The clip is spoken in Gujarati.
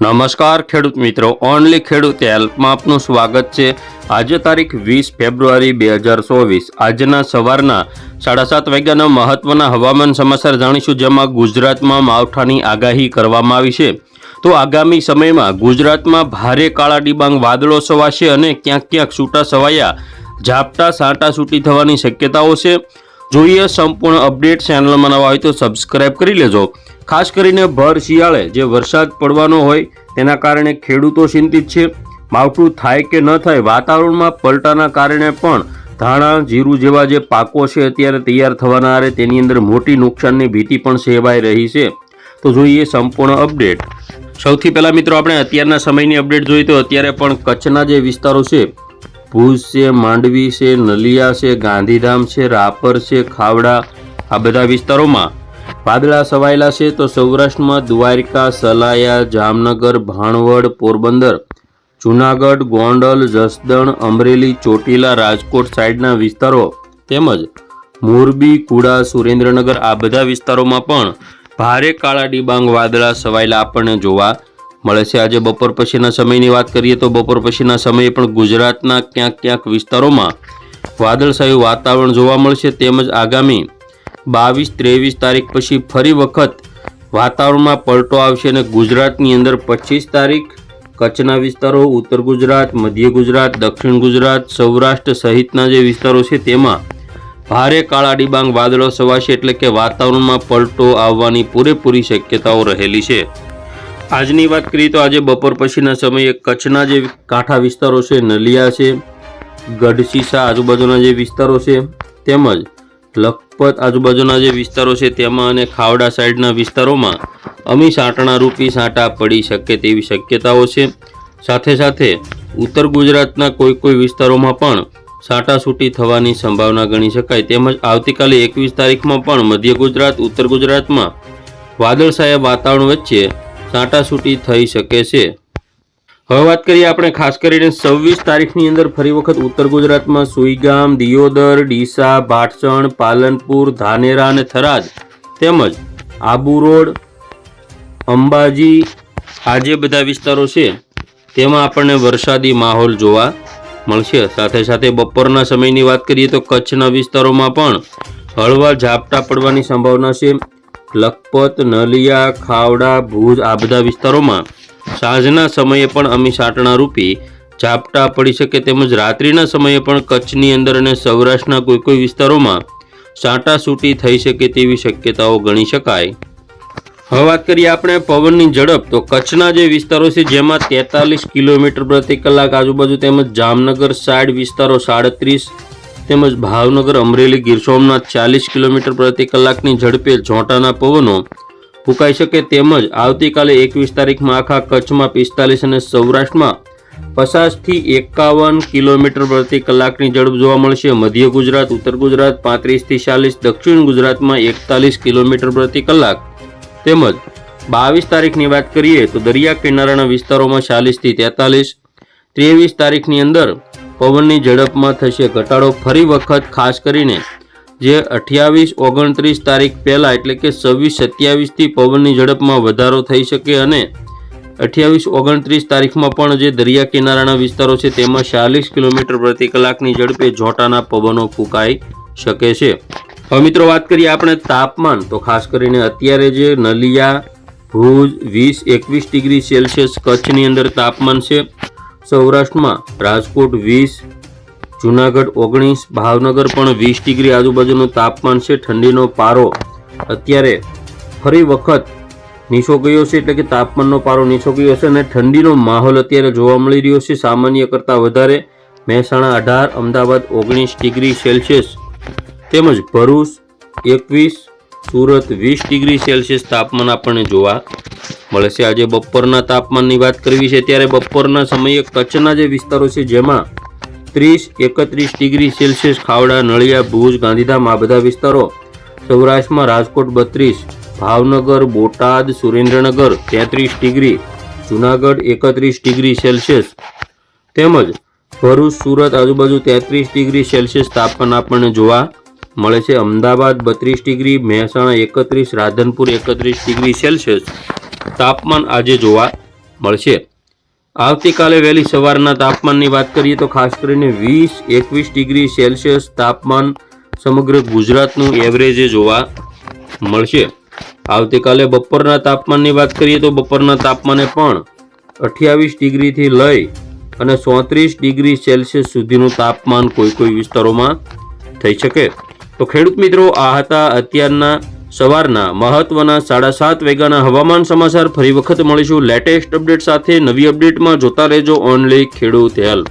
નમસ્કાર ખેડૂત મિત્રો, ઓનલી ખેડૂત હેલ્પમાં આપનું સ્વાગત છે. આજે તારીખ વીસ ફેબ્રુઆરી બે હજાર ચોવીસ. આજના સવારના સાડા સાત વાગ્યાના મહત્વના હવામાન સમાચાર જાણીશું, જેમાં ગુજરાતમાં માવઠાની આગાહી કરવામાં આવી છે. તો આગામી સમયમાં ગુજરાતમાં ભારે કાળા ડિબાંગ વાદળો છવાશે અને ક્યાંક ક્યાંક છૂટા છવાયા ઝાપટા સાંટા છૂટી થવાની શક્યતાઓ છે. જોઈએ સંપૂર્ણ અપડેટ ચેનલમાં નવા હોય તો સબસ્ક્રાઇબ કરી લેજો. ખાસ કરીને ભર શિયાળે જે વરસાદ પડવાનો હોય, તેના કારણે ખેડૂતો ચિંતિત છે. માવઠું થાય કે ન થાય વાતાવરણમાં પલટાના કારણે પણ ધાણા, જીરું જેવા જે પાકો છે અત્યારે તૈયાર થવાના આરે તેની અંદર મોટી નુકસાનની ભીતિ પણ સેવાઈ રહી છે. તો જોઈએ સંપૂર્ણ અપડેટ. સૌથી પહેલાં મિત્રો આપણે અત્યારના સમયની અપડેટ જોઈએ તો અત્યારે પણ કચ્છના જે વિસ્તારો છે, ભુજ છે, માંડવી છે, નલિયા છે, ગાંધીધામ છે, રાપર છે, ખાવડા, આ બધા વિસ્તારોમાં વાદળા છવાયેલા છે તો સૌરાષ્ટ્રમાં દ્વારકા, સલાયા, જામનગર, ભાણવડ, પોરબંદર, જુનાગઢ, ગોંડલ, જસદણ, અમરેલી, ચોટીલા, રાજકોટ સાઈડના વિસ્તારો તેમજ મોરબી, કુડા, સુરેન્દ્રનગર આ બધા વિસ્તારોમાં પણ ભારે કાળા ડિબાંગ વાદળા છવાયેલા આપણને જોવા મળે છે. આજે બપોર પછીના સમયની વાત કરીએ તો બપોર પછીના સમયે પણ ગુજરાતના ક્યાંક ક્યાંક વિસ્તારોમાં વાદળછાયું વાતાવરણ જોવા મળશે તેમજ આગામી બાવીસ, ત્રેવીસ તારીખ પછી ફરી વખત વાતાવરણમાં પલટો આવશે અને ગુજરાતની અંદર પચીસ તારીખ, કચ્છના વિસ્તારો, ઉત્તર ગુજરાત, મધ્ય ગુજરાત, દક્ષિણ ગુજરાત, સૌરાષ્ટ્ર સહિતના જે વિસ્તારો છે તેમાં ભારે કાળા ડિબાંગ વાદળો સવાશે એટલે કે વાતાવરણમાં પલટો આવવાની પૂરેપૂરી શક્યતાઓ રહેલી છે. આજની વાત કરીએ તો આજે બપોર પછીના સમયે કચ્છના જે કાંઠા વિસ્તારો છે, નલિયા છે ગઢસીસા આજુબાજુના જે વિસ્તારો છે, તેમજ લખપત આજુબાજુના જે વિસ્તારો છે તેમાં અને ખાવડા સાઈડના વિસ્તારોમાં અમી સાંટણા રૂપી સાંટા પડી શકે તેવી શક્યતાઓ છે. સાથે સાથે ઉત્તર ગુજરાતના કોઈ કોઈ વિસ્તારોમાં પણ છાંટાછૂટી થવાની સંભાવના ગણી શકાય. તેમજ આવતીકાલે એકવીસ તારીખમાં પણ મધ્ય ગુજરાત, ઉત્તર ગુજરાતમાં વાદળછાયા વાતાવરણ વચ્ચે છાંટાછૂટી થઈ શકે છે. હવે વાત કરીએ આપણે ખાસ કરીને છવ્વીસ તારીખની અંદર ફરી વખત ઉત્તર ગુજરાતમાં સુઈગામ, દિયોદર, ડીસા ભાટસણ પાલનપુર, ધાનેરા અને થરાદ તેમજ આબુ રોડ, અંબાજી આ જે બધા વિસ્તારો છે, તેમાં આપણને વરસાદી માહોલ જોવા મળશે. સાથે સાથે બપોરના સમયની વાત કરીએ તો કચ્છના વિસ્તારોમાં પણ હળવા ઝાપટા પડવાની સંભાવના છે. લખપત, નલિયા, ખાવડા, ભુજ આ બધા વિસ્તારોમાં સાંજના સમયે પણ અમી સાટણા રૂપી ઝાપટા પડી શકે તેમજ રાત્રિના સમયે પણ કચ્છની અંદર અને સૌરાષ્ટ્રના કોઈ કોઈ વિસ્તારોમાં છાંટાછૂટી થઈ શકે તેવી શક્યતાઓ ગણી શકાય. હવે વાત કરીએ આપણે પવનની ઝડપ. તો કચ્છના જે વિસ્તારો છે, જેમાં તેતાલીસ કિલોમીટર પ્રતિ કલાક આજુબાજુ તેમજ જામનગર સાઈડ વિસ્તારો સાડત્રીસ તેમજ ભાવનગર, અમરેલી, ગીર સોમનાથ ચાલીસ કિલોમીટર પ્રતિ કલાકની ઝડપે ઝોંટાના પવનો ફૂંકાઈ શકે તેમજ આવતીકાલે એકવીસ તારીખમાં આખા કચ્છમાં પિસ્તાલીસ અને સૌરાષ્ટ્રમાં પચાસથી એકાવન કિલોમીટર પ્રતિ કલાકની ઝડપ જોવા મળશે. મધ્ય ગુજરાત, ઉત્તર ગુજરાત પાંત્રીસથી ચાલીસ, દક્ષિણ ગુજરાતમાં એકતાલીસ કિલોમીટર પ્રતિ કલાક. તેમજ બાવીસ તારીખની વાત કરીએ તો દરિયા કિનારાના વિસ્તારોમાં ચાલીસથી તેતાલીસ. ત્રેવીસ તારીખની અંદર પવનની ઝડપમાં થશે ઘટાડો. ફરી વખત ખાસ કરીને જે અઠ્યાવીસ ઓગણત્રીસ તારીખ પહેલાં, એટલે કે છવ્વીસ સત્યાવીસથી પવનની ઝડપમાં વધારો થઈ શકે અને અઠ્યાવીસ ઓગણત્રીસ તારીખમાં પણ જે દરિયા કિનારાના વિસ્તારો છે, તેમાં ચાલીસ કિલોમીટર પ્રતિ કલાકની ઝડપે ઝોટાના પવનો ફૂંકાઈ શકે છે. હવે મિત્રો વાત કરીએ આપણે તાપમાન. તો ખાસ કરીને અત્યારે જે નલિયા, ભુજ વીસ એકવીસ ડિગ્રી સેલ્સિયસ કચ્છની અંદર તાપમાન છે. સૌરાષ્ટ્રમાં રાજકોટ વીસ જુનાગઢ ઓગણીસ, ભાવનગર પણ વીસ ડિગ્રી આજુબાજુનું તાપમાન છે, ઠંડીનો પારો. અત્યારે ફરી વખત નીચો ગયો છે, એટલે કે તાપમાનનો પારો નીચો ગયો છે અને ઠંડીનો માહોલ અત્યારે જોવા મળી રહ્યો છે, સામાન્ય કરતાં વધારે. મહેસાણા અઢાર, અમદાવાદ ઓગણીસ ડિગ્રી સેલ્સિયસ. તેમજ ભરૂચ એકવીસ, સુરત વીસ ડિગ્રી સેલ્સિયસ તાપમાન આપણને જોવા મળશે આજે બપોરના તાપમાનની વાત કરવી છે, ત્યારે બપોરના સમયે કચ્છના જે વિસ્તારો છે, જેમાં ત્રીસ, એકત્રીસ ડિગ્રી સેલ્સિયસ ખાવડા, નળિયા, ભુજ, ગાંધીધામ આ બધા વિસ્તારો સૌરાષ્ટ્રમાં રાજકોટ બત્રીસ, ભાવનગર, બોટાદ, સુરેન્દ્રનગર તેત્રીસ ડિગ્રી, જુનાગઢ એકત્રીસ ડિગ્રી સેલ્સિયસ. તેમજ ભરૂચ, સુરત આજુબાજુ તેત્રીસ ડિગ્રી સેલ્સિયસ તાપમાન આપણને જોવા મળે છે. અમદાવાદ બત્રીસ ડિગ્રી, મહેસાણા એકત્રીસ, રાધનપુર એકત્રીસ ડિગ્રી સેલ્સિયસ તાપમાન આજે જોવા મળશે. આવતીકાલે વહેલી સવારના તાપમાનની વાત કરીએ તો ખાસ કરીને વીસ, એકવીસ ડિગ્રી સેલ્સિયસ તાપમાન સમગ્ર ગુજરાતનું એવરેજે જોવા મળશે. આવતીકાલે બપોરના તાપમાનની વાત કરીએ તો બપોરના તાપમાને પણ અઠ્યાવીસ ડિગ્રીથી લઈ અને ચોત્રીસ ડિગ્રી સેલ્સિયસ સુધીનું તાપમાન કોઈ કોઈ વિસ્તારોમાં થઈ શકે. તો ખેડૂત મિત્રો, આ હતા અત્યારના સવારના મહત્વના સાડા સાત વાગ્યાના હવામાન સમાચાર ફરી વખત મળીશું. લેટેસ્ટ અપડેટ સાથે નવી અપડેટમાં જોતા રહેજો ઓનલી ખેડૂત હેલ્પ